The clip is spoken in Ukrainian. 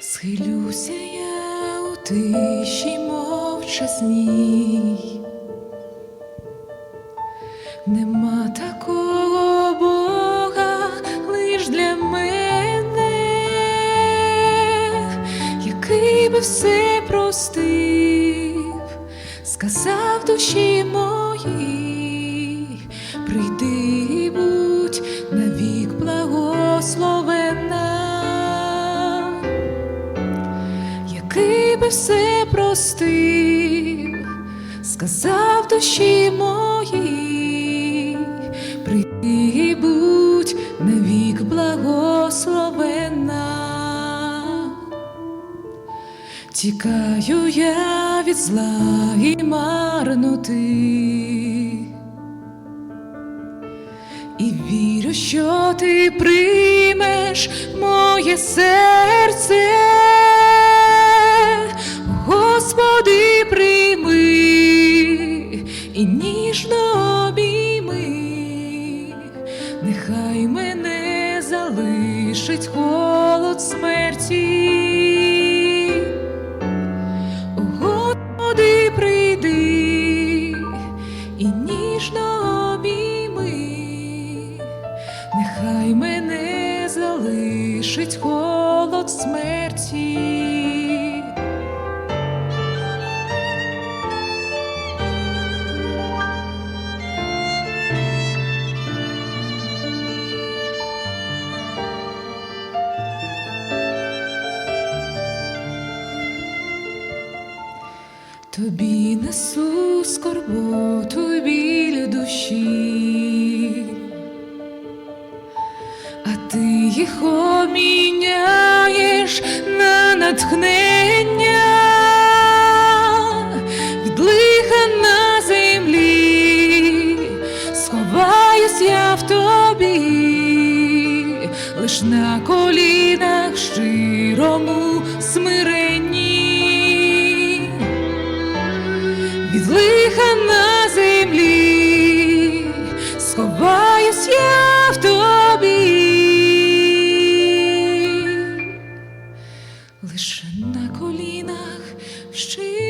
Схилюся я у тиші мовчасній, нема такого Бога лиш для мене, який би все простив, сказав душі моїй, прийди і будь навік благословена який би все простив, сказав душі моїй, прийди і будь навік благословена. Тікаю я від зла і марноти, і вірю, що ти приймеш моє серце, Господи, прийми і ніжно обійми, нехай мене залишить холод смерті. Нехай мене залишить холод смерті. Тобі несу скорботу біль душі, ти їх обміняєш на натхнення. Від лиха на землі, сховаюсь я в тобі, лиш на колінах щирому смиренні. Від лиха на в